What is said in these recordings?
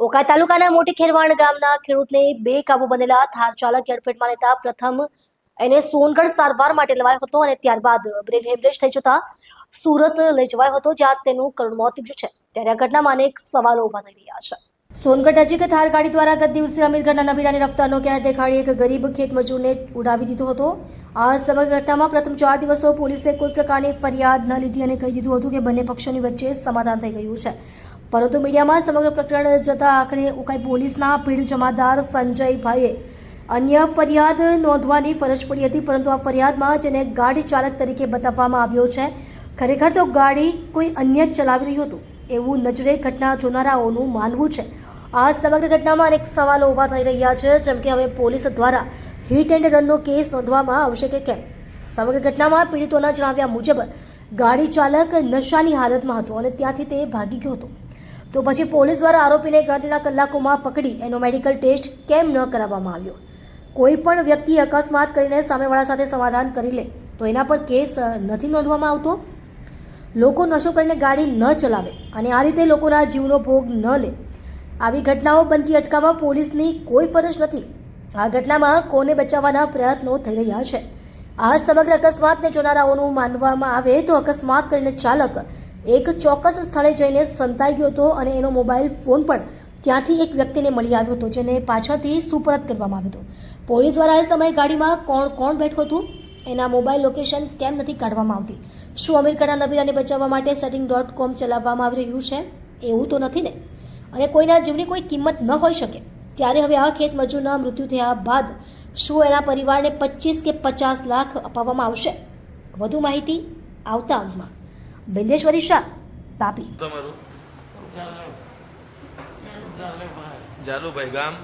ઓકા, તાલુકાના મોટી ખેરવાણ ગામના ખેડૂતને બે કાબુ બનેલા થાર ચાલક યડફેટમાં લેતા પ્રથમ એને સોનગઢ સારવાર માટે લેવાયો હતો અને ત્યારબાદ બ્રેન હેમરેજ થઈ જતા સુરત લઈ જવાયો હતો, જ્યાં તેનું કરુણ મોત નીપજ્યું છે. ત્યારે આ ઘટનામાં અનેક સવાલો ઊભા થઈ રહ્યા છે. સોનગઢ નજીક થાર ગાડી દ્વારા ગત દિવસે અમીરગઢના નબીરાની રફતારનો ગેર દેખાડી એક ગરીબ ખેત મજૂરને ઉડાવી દીધો હતો. આ સમગ્ર ઘટનામાં પ્રથમ ચાર દિવસો પોલીસે કોઈ પ્રકારની ફરિયાદ ન લીધી અને કહી દીધું હતું કે બંને પક્ષોની વચ્ચે સમાધાન થઈ ગયું છે. પરંતુ મીડિયામાં સમગ્ર પ્રકરણ જતા આખરે ઉકાઈ પોલીસના ભીડ જમાદાર સંજયભાઈએ અન્ય ફરિયાદ નોંધવાની ફરજ પડી હતી, પરંતુ આ ફરિયાદમાં જેને ગાડી ચાલક તરીકે બતાવવામાં આવ્યો છે, ખરેખર તો ગાડી કોઈ અન્ય જ ચલાવી રહ્યું હતું. એવું નજરે ઘટના જોનારાઓનું માનવું છે. આ સમગ્ર ઘટનામાં અનેક સવાલો ઊભા થઈ રહ્યા છે, જેમ કે હવે પોલીસ દ્વારા હિટ એન્ડ રનનો કેસ નોંધવામાં આવશે કે કેમ? સમગ્ર ઘટનામાં પીડિતોના જણાવ્યા મુજબ ગાડી ચાલક નશાની હાલતમાં હતો અને ત્યાંથી તે ભાગી ગયો હતો. તો પછી પોલીસ દ્વારા આરોપીને ગણતરીના કલાકોમાં પકડી. એનો મેડિકલ ટેસ્ટ કેમ ન કરાવવામાં આવ્યો? કોઈ પણ વ્યક્તિ અકસ્માત કરીને સામેવાળા સાથે સમાધાન કરી લે, તો એના પર કેસ નથી નોંધવામાં આવતો? લોકો નશો કરીને ગાડી ન ચલાવે અને આ રીતે લોકોના જીવનો ભોગ ન લે. આવી ઘટનાઓ બનતી અટકાવવા પોલીસની કોઈ ફરજ નથી. આ ઘટનામાં કોને બચાવવાના પ્રયત્નો થઈ રહ્યા છે? આ સમગ્ર અકસ્માતને જોનારાઓનું માનવામાં આવે તો અકસ્માત કરીને ચાલક એક ચોક્કસ સ્થળે જઈને સંતાઈ ગયો હતો અને એનો મોબાઈલ ફોન પણ ત્યાંથી એક વ્યક્તિને મળી આવ્યો હતો, જેને પાછળથી સુપરત કરવામાં આવ્યો હતો. પોલીસ દ્વારા એ સમયે ગાડીમાં કોણ કોણ બેઠું હતું? એના મોબાઈલ લોકેશન કેમ નથી કાઢવામાં આવતી? શું અમેરિકાના નબીરાને બચાવવા માટે સેટિંગ ડોટ કોમ ચલાવવામાં આવી રહ્યું છે? એવું તો નથી ને? અને કોઈના જીવની કોઈ કિંમત ન હોઈ શકે. ત્યારે હવે આ ખેત મજૂરના મૃત્યુ થયા બાદ શું એના પરિવારને પચીસ કે પચાસ લાખ અપાવવામાં આવશે? વધુ માહિતી આવતા અંકમાં. બિંદેશ્વરી શાહ તાપી. તમારું? જાલુભાઈ. ગામ?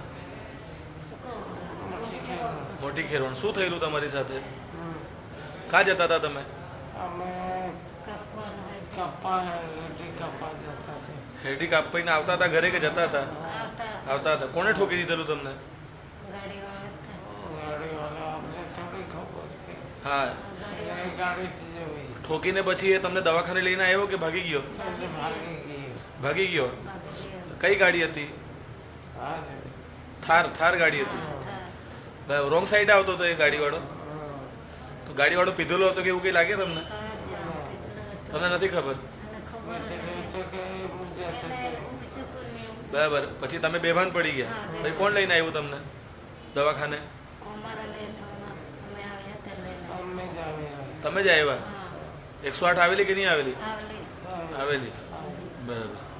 મોટી ખેરવણ શું થયેલું તમારી સાથે? કા જતા હતા તમે? હેડી કાપીને આવતા હતા ઘરે કે જતા હતા? આવતા હતા. કોને ઠોકી દીધેલું તમને? હા. ઠોકીને પછી એ તમને દવાખાને લઈને આવ્યો કે ભાગી ગયો? ભાગી ગયો. કઈ ગાડી હતી? થાર. થાર ગાડી હતી. રોંગ સાઈડ આવતો હતો એ ગાડીવાળો? તો ગાડીવાળો પીધેલો હતો કે એવું કંઈ લાગે તમને? તમને નથી ખબર? તો કે હું જતો હતો બરાબર. પછી તમે બેભાન પડી ગયા. પછી કોણ લઈને આવ્યું તમને? દવાખાને? અમે જ આવ્યા. તમે જ આવ્યા? એકસો આઠ આવેલી કે નહીં આવેલી? આવેલી. બરાબર.